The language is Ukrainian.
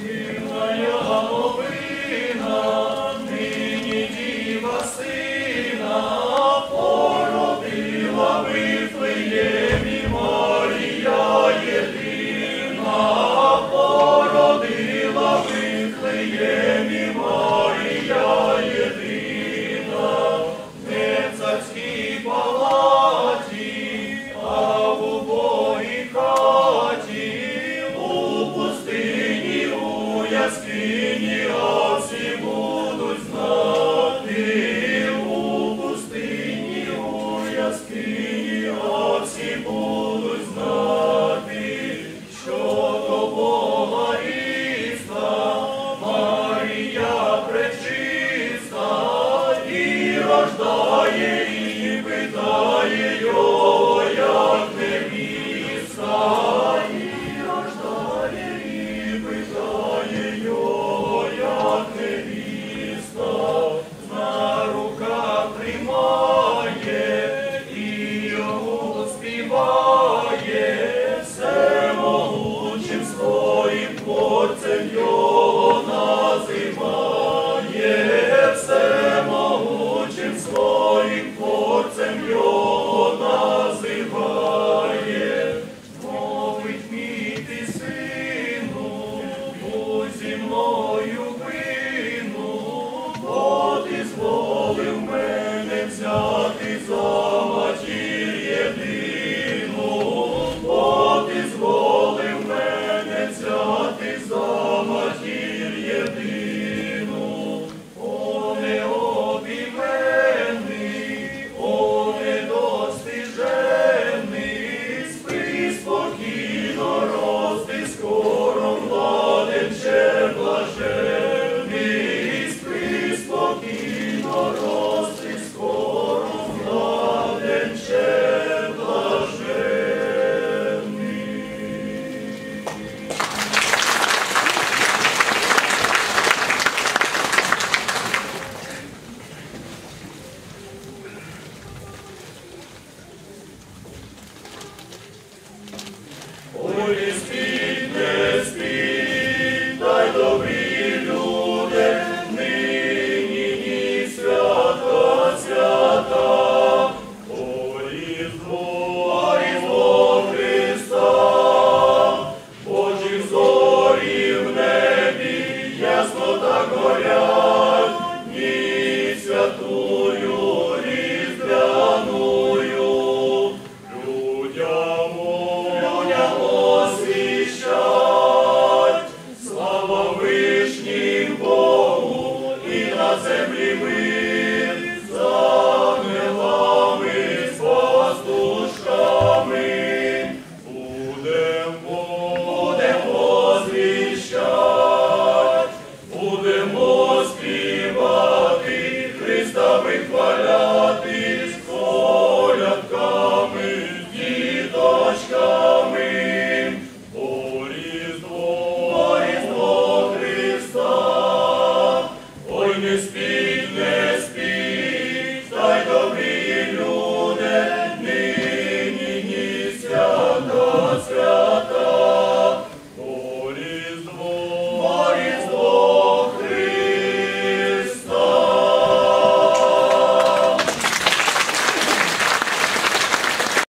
Новина, нині Скині а будуть знати, у пустині, у яскині, а будуть знати, що до Бога істина, Марія пречиста і рождає. землі ми. this be